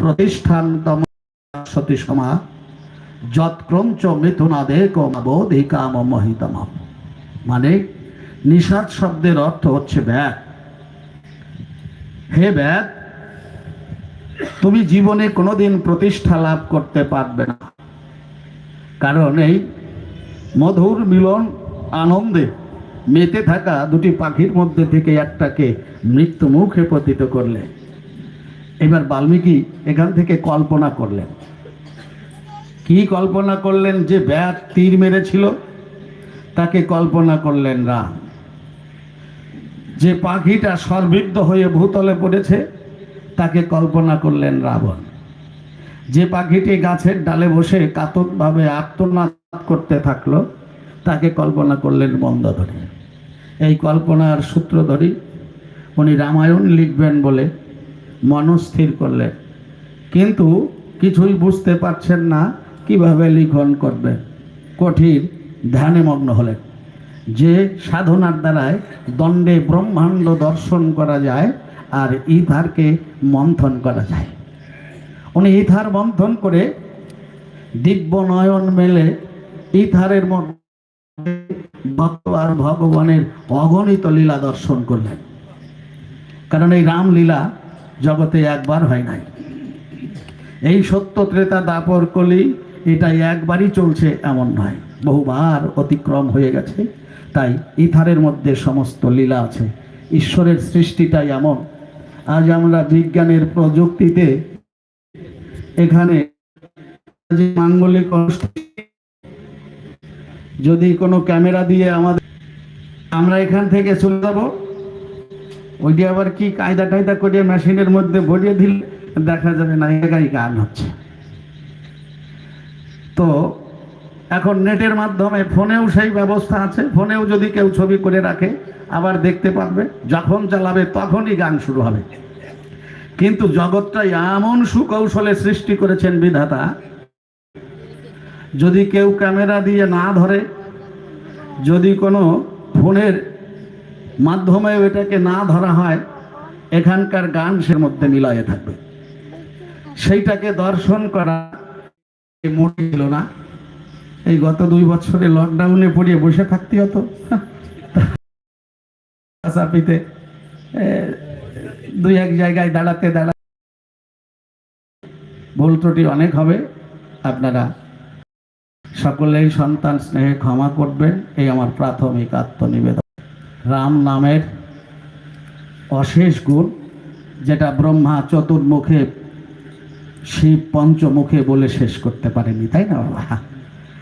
প্রতিষ্ঠান সমা যৎক্রঞ্চ মিথুনাদে মহিতম মানে নিষাদ শব্দের অর্থ হচ্ছে ব্যাগ হে ব্যাগ তুমি জীবনে কোনোদিন প্রতিষ্ঠা লাভ করতে পারবে না কারণ এই মধুর মিলন আনন্দে মেতে থাকা দুটি পাখির মধ্যে থেকে একটাকে মৃত্যু মুখে পতিত করলেন। এবার বাল্মীকি এখান থেকে কল্পনা করলেন। কি কল্পনা করলেন যে ব্যাট তীর মেরেছিল? তাকে কল্পনা করলেন রাম। যে পাখিটা সর্বিদ্ধ হয়ে ভূতলে পড়েছে, তাকে কল্পনা করলেন রাবণ। যে পাখিটি গাছের ডালে বসে কাতকভাবে আত্মনাদ করতে থাকল তাকে কল্পনা করলেন মন্দধরী এই কল্পনার সূত্র ধরি উনি রামায়ণ লিখবেন বলে মনস্থির করলেন। কিন্তু কিছুই বুঝতে পারছেন না কীভাবে লিখন করবেন কঠিন ধ্যানে মগ্ন হলেন। যে সাধনার দ্বারায় দণ্ডে ব্রহ্মাণ্ড দর্শন করা যায় আর ইথারকে মন্থন করা যায়। উনি ইথার মন্থন করে দিব্য নয়ন মেলে ইথারের মধ্যে ভক্ত আর ভগবানের অগণিত লীলা দর্শন করলেন। কারণ এই রামলীলা জগতে একবার হয় নাই। এই সত্য ত্রেতা দাপর কলি এটা একবারই চলছে এমন নয়। বহুবার অতিক্রম হয়ে গেছে। তাই ইথারের মধ্যে সমস্ত লীলা আছে। ঈশ্বরের সৃষ্টিটাই এমন। আজ আমরা বিজ্ঞানের প্রযুক্তিতে এখানে মাঙ্গলিক অনুষ্ঠান যদি কোনো ক্যামেরা দিয়ে আমাদের আমরা এখান থেকে চলে যাব। ওইটি আবার কি কায়দা টায়দা করে মেশিনের মধ্যে ভরিয়ে দিলে দেখা যাবে না, একাই গান হচ্ছে। তো এখন নেটের মাধ্যমে ফোনেও সেই ব্যবস্থা আছে, ফোনেও যদি কেউ ছবি করে রাখে, আবার দেখতে পারবে, যখন চালাবে তখনই গান শুরু হবে। কিন্তু জগৎটা এমন সুকৌশলে সৃষ্টি করেছেন বিধাতা যদি কেউ ক্যামেরা দিয়ে না ধরে, যদি কোনো ফোনের মাধ্যমে এটাকে না ধরা হয়, এখানকার গান সে মধ্যে মিলায়ে থাকবে। সেইটাকে দর্শন করা মোটে ছিল না। এই গত দুই বছরে লকডাউনে পড়িয়ে বসে থাকতে হতো। চাপিতে দুই এক জায়গায় দাঁড়াতে দাঁড়াতে ভুল ত্রুটি অনেক হবে। আপনারা সকলেই সন্তান স্নেহে ক্ষমা করবেন, এই আমার প্রাথমিক আত্মনিবেদন। রাম নামের অশেষ গুণ, যেটা ব্রহ্মা চতুর্মুখে, শিব পঞ্চমুখে বলে শেষ করতে পারেনি, তাই না বাবা?